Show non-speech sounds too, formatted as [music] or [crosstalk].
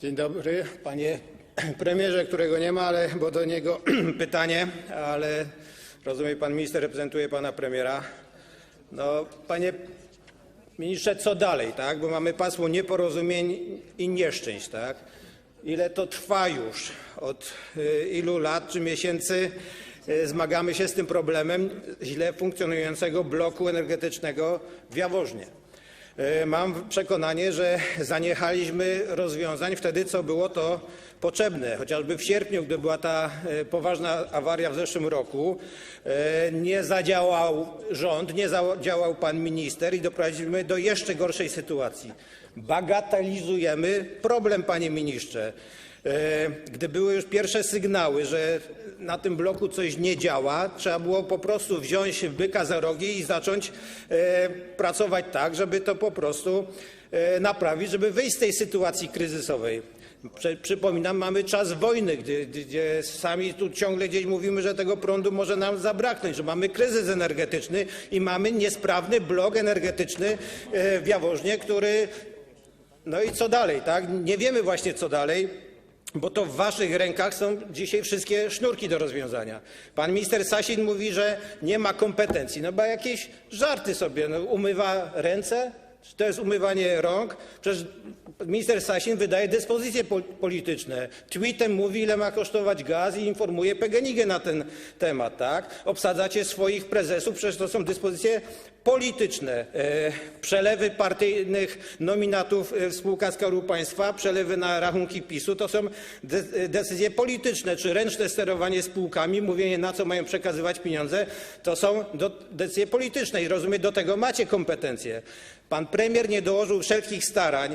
Dzień dobry, panie premierze, którego nie ma, ale bo do niego [clears throat] pytanie, ale rozumiem, pan minister reprezentuje pana premiera. No, panie ministrze, co dalej, tak? Bo mamy pasmo nieporozumień i nieszczęść, tak? Ile to trwa już? Od y, ilu lat czy miesięcy y, zmagamy się z tym problemem źle funkcjonującego bloku energetycznego w Jaworznie? E, Mam przekonanie, że zaniechaliśmy rozwiązań wtedy, co było to potrzebne. Chociażby w sierpniu, gdy była ta e, poważna awaria w zeszłym roku, e, nie zadziałał rząd, nie zadziałał pan minister i doprowadziliśmy do jeszcze gorszej sytuacji. Bagatelizujemy problem, panie ministrze. E, Gdy były już pierwsze sygnały, że na tym bloku coś nie działa, trzeba było po prostu wziąć byka za rogi i zacząć e, pracować tak, żeby to po prostu e, naprawić, żeby wyjść z tej sytuacji kryzysowej. Przypominam, mamy czas wojny, gdzie, gdzie sami tu ciągle gdzieś mówimy, że tego prądu może nam zabraknąć, że mamy kryzys energetyczny i mamy niesprawny blok energetyczny w Jaworznie, który no i co dalej, tak? Nie wiemy właśnie co dalej. Bo to w waszych rękach są dzisiaj wszystkie sznurki do rozwiązania. Pan minister Sasin mówi, że nie ma kompetencji. No bo jakieś żarty sobie, no, umywa ręce? Czy to jest umywanie rąk? Przecież minister Sasin wydaje dyspozycje pol- polityczne. Tweetem mówi, ile ma kosztować gaz i informuje PGNiG na ten temat, tak? Obsadzacie swoich prezesów, przecież to są dyspozycje polityczne. E, przelewy partyjnych nominatów e, w spółkach Skarbu Państwa, przelewy na rachunki PiSu to są de- decyzje polityczne, czy ręczne sterowanie spółkami, mówienie na co mają przekazywać pieniądze, to są decyzje polityczne i rozumiem, do tego macie kompetencje. Pan premier nie dołożył wszelkich starań,